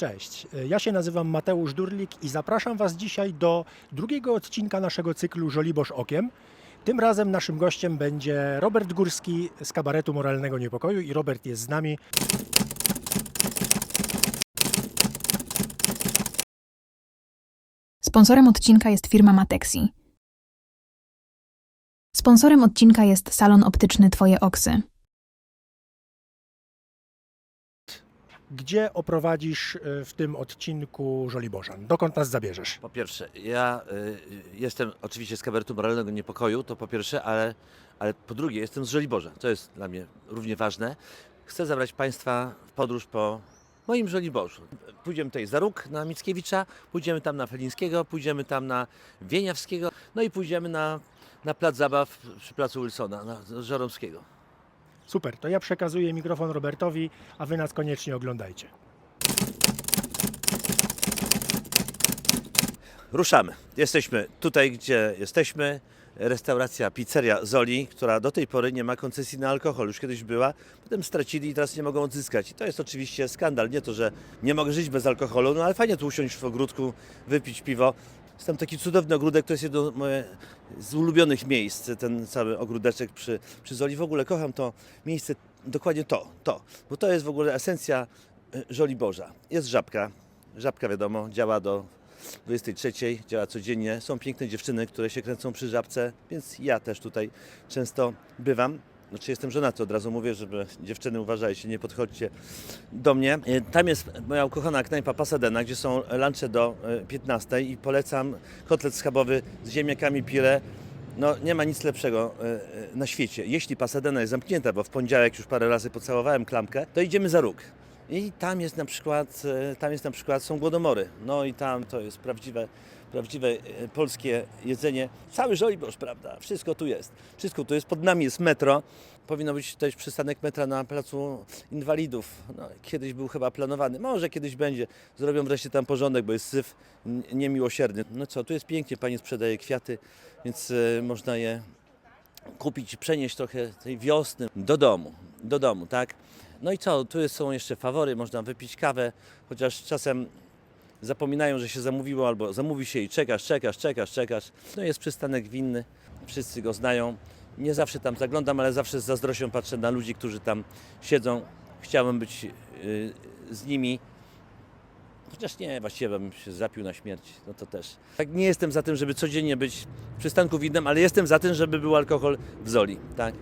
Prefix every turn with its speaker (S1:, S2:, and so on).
S1: Cześć, ja się nazywam Mateusz Durlik i zapraszam Was dzisiaj do drugiego odcinka naszego cyklu Żoliborz Okiem. Tym razem naszym gościem będzie Robert Górski z kabaretu Moralnego Niepokoju i Robert jest z nami.
S2: Sponsorem odcinka jest firma Matexi. Sponsorem odcinka jest salon optyczny Twoje Oksy.
S1: Gdzie oprowadzisz y, w tym odcinku Żoliborzan? Dokąd nas zabierzesz?
S3: Po pierwsze, ja y, jestem oczywiście z kabaretu Moralnego Niepokoju, to po pierwsze, ale, ale po drugie jestem z Żoliborza, to jest dla mnie równie ważne. Chcę zabrać Państwa w podróż po moim Żoliborzu. Pójdziemy tutaj za róg na Mickiewicza, pójdziemy tam na Felińskiego, pójdziemy tam na Wieniawskiego, no i pójdziemy na, na plac zabaw przy placu Wilsona, na Żoromskiego.
S1: Super, to ja przekazuję mikrofon Robertowi, a Wy nas koniecznie oglądajcie.
S3: Ruszamy. Jesteśmy tutaj, gdzie jesteśmy. Restauracja Pizzeria Zoli, która do tej pory nie ma koncesji na alkohol. Już kiedyś była, potem stracili i teraz nie mogą odzyskać. I to jest oczywiście skandal. Nie to, że nie mogę żyć bez alkoholu, no ale fajnie tu usiąść w ogródku, wypić piwo. Jest tam taki cudowny ogródek, to jest jedno moje z ulubionych miejsc, ten cały ogródeczek przy, przy Zoli. W ogóle kocham to miejsce, dokładnie to, to, bo to jest w ogóle esencja y, Żoliborza. Jest żabka, żabka wiadomo, działa do 23, działa codziennie. Są piękne dziewczyny, które się kręcą przy żabce, więc ja też tutaj często bywam. Znaczy jestem żonaty, od razu mówię, żeby dziewczyny uważajcie, nie podchodźcie do mnie. E, Tam jest moja ukochana knajpa Pasadena, gdzie są lunche do e, 15 i polecam kotlet schabowy z ziemniakami pire. No nie ma nic lepszego e, e, na świecie. Jeśli Pasadena jest zamknięta, bo w poniedziałek już parę razy pocałowałem klamkę, to idziemy za róg. I tam jest na przykład, e, tam jest na przykład, są głodomory. No i tam to jest prawdziwe, prawdziwe e, polskie jedzenie. Cały Żoliborz, prawda? Wszystko tu jest. Wszystko tu jest. Pod nami jest metro. Powinno być też przystanek metra na placu Inwalidów. No, kiedyś był chyba planowany. Może kiedyś będzie. Zrobią wreszcie tam porządek, bo jest syf niemiłosierny. No co, tu jest pięknie. Pani sprzedaje kwiaty, więc e, można je kupić, przenieść trochę tej wiosny do domu, do domu, tak? No i co, tu są jeszcze fawory, można wypić kawę, chociaż czasem zapominają, że się zamówiło, albo zamówi się i czekasz, czekasz, czekasz, czekasz. No jest przystanek winny, wszyscy go znają. Nie zawsze tam zaglądam, ale zawsze z zazdrością patrzę na ludzi, którzy tam siedzą. Chciałbym być y, z nimi. Chociaż nie, właściwie bym się zapił na śmierć, no to też. Tak, nie jestem za tym, żeby codziennie być w przystanku winnym, ale jestem za tym, żeby był alkohol w Zoli, tak?